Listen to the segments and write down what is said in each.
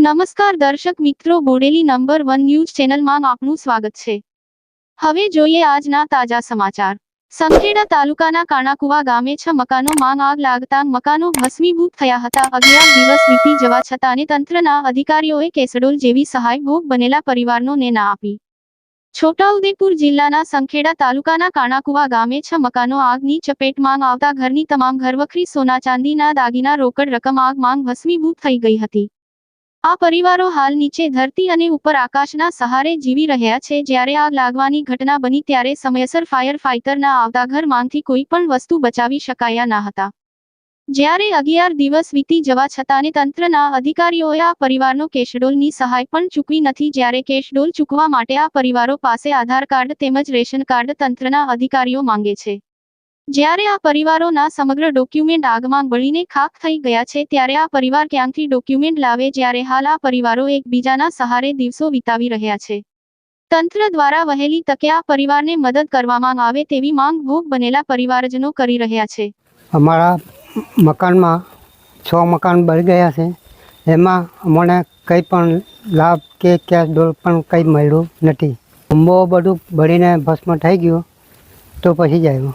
નમસ્કાર દર્શક મિત્રો, બોડેલી નંબર વન ન્યૂઝ ચેનલમાં આપનું સ્વાગત છે. હવે જોઈએ આજના તાજા સમાચાર. સંખેડા તાલુકાના કાણાકુવા ગામે છ મકાનો માંગ આગ લાગતા મકાનો ભસ્મીભૂત થયા હતા. અગિયાર દિવસ વીતી જવા છતાં તંત્રના અધિકારીઓએ કેસડોલ જેવી સહાય ભોગ બનેલા પરિવારનો ને ના આપી. છોટાઉદેપુર જિલ્લાના સંખેડા તાલુકાના કાણાકુવા ગામે છ મકાનો આગની ચપેટમાં આવતા ઘરની તમામ ઘરવખરી સોના ચાંદીના દાગીના રોકડ રકમ આગ માંગ ભસ્મીભૂત થઈ ગઈ હતી. આ પરિવારો હાલ નીચે ધરતી અને ઉપર આકાશના સહારે જીવી રહ્યા છે. જ્યારે આગ લાગવાની ઘટના બની ત્યારે સમયસર ફાયર ફાઇટરના આવતા ઘરમાંથી કોઈ પણ વસ્તુ બચાવી શકાયા ન હતા. જ્યારે અગિયાર દિવસ વીતી જવા છતાં અને તંત્રના અધિકારીઓએ આ પરિવારનો કેશડોલની સહાય પણ ચૂકવી નથી. જ્યારે કેશડોલ ચૂકવા માટે આ પરિવારો પાસે આધાર કાર્ડ તેમજ રેશન કાર્ડ તંત્રના અધિકારીઓ માંગે છે. જ્યારે આ પરિવારોના સમગ્ર ડોક્યુમેન્ટ આગમાં બળીને ખાખ થઈ ગયા છે, ત્યારે આ પરિવાર ક્યાંથી ડોક્યુમેન્ટ લાવે જ્યારે હાલ આ પરિવારો એકબીજાના સહારે દિવસો વિતાવી રહ્યા છે. તંત્ર દ્વારા વહેલી તકે આ પરિવારને મદદ કરવામાં આવે તેવી માંગ ભોગ બનેલા પરિવારજનો કરી રહ્યા છે. અમારા મકાનમાં છ મકાન બળી ગયા છે. એમાં અમને કંઈ પણ લાભ કે ક્યાં ડોલ પણ કંઈ મળ્યું નથી. બહુ બધું બળીને ભસ્મ થઈ ગયું, તો પછી જાય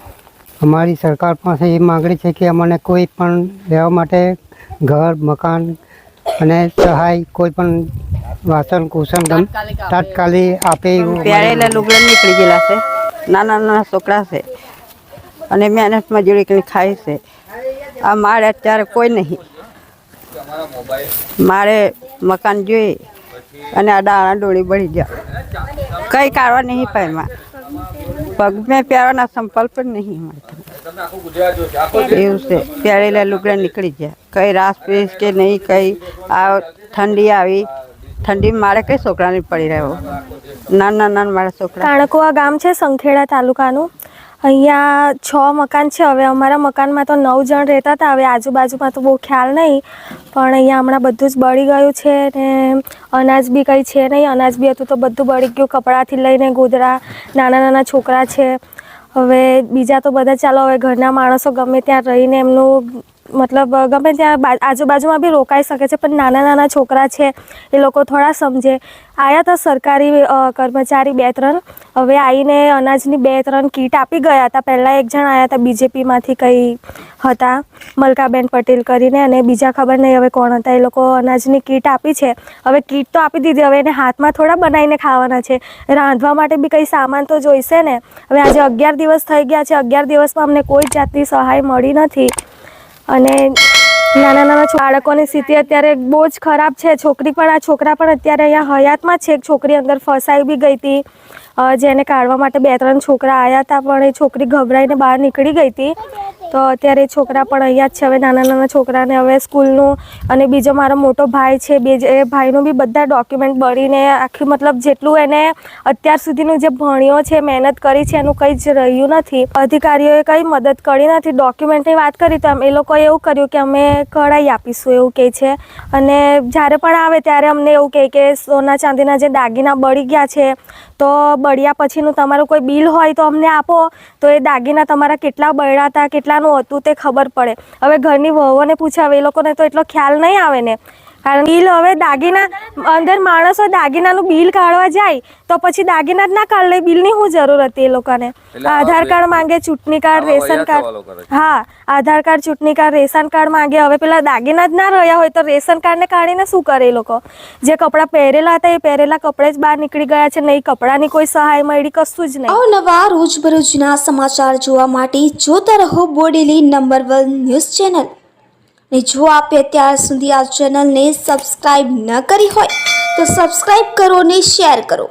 અમારી સરકાર પાસે એ માગણી છે કે અમને કોઈ પણ રહેવા માટે ઘર મકાન અને સહાય કોઈ પણ વાસણ કુસણ ગમ તાત્કાલિક આપે. એવું પ્યારેલા લુગડા નીકળી ગયેલા છે. નાના નાના છોકરા છે. અને મહેનત મજૂરી કરીને ખાય છે. આ મારે અત્યારે કોઈ નહીં. મારે મકાન જોઈએ અને આ દાણા ડોળી બળી ગયા. કંઈ કાઢવા નહીં પાયમાં પગ મેં પહેરવાના સંપલ પણ નહીં મળતા. એવું છે. પહેરેલા લુગડા નીકળી ગયા. કઈ રાસ પીસ કે નહીં, કઈ આ ઠંડી આવી. ઠંડી મારે કઈ છોકરાને પડી રહ્યો? નાના નાના મારા છોકરા. કાણકુવા ગામ છે, સંખેડા તાલુકાનું. અહીંયા છ મકાન છે. હવે અમારા મકાનમાં તો નવ જણ રહેતા હતા. હવે આજુબાજુમાં તો બહુ ખ્યાલ નહીં. પણ અહીંયા હમણાં બધું જ બળી ગયું છે ને અનાજ બી કંઈ છે નહીં. અનાજ બી હતું તો બધું બળી ગયું. કપડાંથી લઈને ગોદરા, નાના નાના છોકરા છે. હવે બીજા તો બધા ચાલો, હવે ઘરના માણસો ગમે ત્યાં રહીને એમનું મતલબ ગમે ત્યાં આજુબાજુમાં બી રોકાઈ શકે છે, પણ નાના નાના છોકરા છે, એ લોકો થોડા સમજે. આવ્યા હતા સરકારી કર્મચારી બે ત્રણ, હવે આવીને અનાજની બે ત્રણ કીટ આપી ગયા હતા. પહેલાં એક જણ આવ્યા હતા બીજેપીમાંથી કંઈ હતા, મલકાબેન પટેલ કરીને, અને બીજા ખબર નહીં હવે કોણ હતા, એ લોકો અનાજની કીટ આપી છે. હવે કીટ તો આપી દીધી, હવે એને હાથમાં થોડા બનાવીને ખાવાના છે. રાંધવા માટે બી કંઈ સામાન તો જોઈશે ને? હવે આજે અગિયાર દિવસ થઈ ગયા છે, અગિયાર દિવસમાં અમને કોઈ જાતની સહાય મળી નથી. અને નાના નાના બાળકોની સ્થિતિ અત્યારે બહુ જ ખરાબ છે. છોકરી પણ આ છોકરા પણ અત્યારે અહીંયા હયાતમાં છે. એક છોકરી અંદર ફસાઈ બી ગઈ હતી. જેને કાઢવા માટે બે ત્રણ છોકરા આવ્યા હતા, પણ એ છોકરી ગભરાઈને બહાર નીકળી ગઈ હતી. તો અત્યારે છોકરા પણ અહીંયા જ છે. હવે નાના નાના છોકરાને હવે સ્કૂલનું અને બીજો મારો મોટો ભાઈ છે, બે એ ભાઈનું બી બધા ડોક્યુમેન્ટ બળીને આખી મતલબ જેટલું એને અત્યાર સુધીનું જે ભણ્યો છે, મહેનત કરી છે, એનું કંઈ જ રહ્યું નથી. અધિકારીઓએ કંઈ મદદ કરી નથી. ડોક્યુમેન્ટની વાત કરી તો એ લોકોએ એવું કર્યું કે અમે કઢાઈ આપીશું એવું કહે છે. અને જ્યારે પણ આવે ત્યારે અમને એવું કહે કે સોના ચાંદીના જે દાગીના બળી ગયા છે તો બળ્યા પછીનું તમારું કોઈ બિલ હોય તો અમને આપો. તો એ દાગીના તમારા કેટલા બળ્યા હતા, કેટલાનું હતું તે ખબર પડે. હવે ઘરની વહુઓને પૂછાવે, એ લોકોને તો એટલો ખ્યાલ નહીં આવે ને. કારણ બિલ હવે દાગીના અંદર માણસો દાગીનાનું બિલ કાઢવા જાય તો પછી દાગીના જ ના કાઢ લે બિલની શું જરૂર હતી એ લોકોને. આધાર કાર્ડ માંગે ચૂંટણી કાર્ડ રેશન કાર્ડ. હા આધાર કાર્ડ ચૂંટણી કાર્ડ રેશન કાર્ડ માંગે. હવે પેલા દાગીના જ ના રહ્યા હોય તો રેશન કાર્ડને કાઢીને શું કરે એ લોકો? જે કપડાં પહેરેલા હતા એ પહેરેલા કપડાં જ બહાર નીકળી ગયા છે નહીં કપડાની કોઈ સહાય મળી કશું જ નહીં. અવનવા રોજબરોજના સમાચાર જોવા માટે જોતા રહો Bodeli number one news channel. ને જો આપે અત્યાર સુધી આ ચેનલને સબસ્ક્રાઈબ ન કરી હોય, તો સબસ્ક્રાઈબ કરો ને શેર કરો.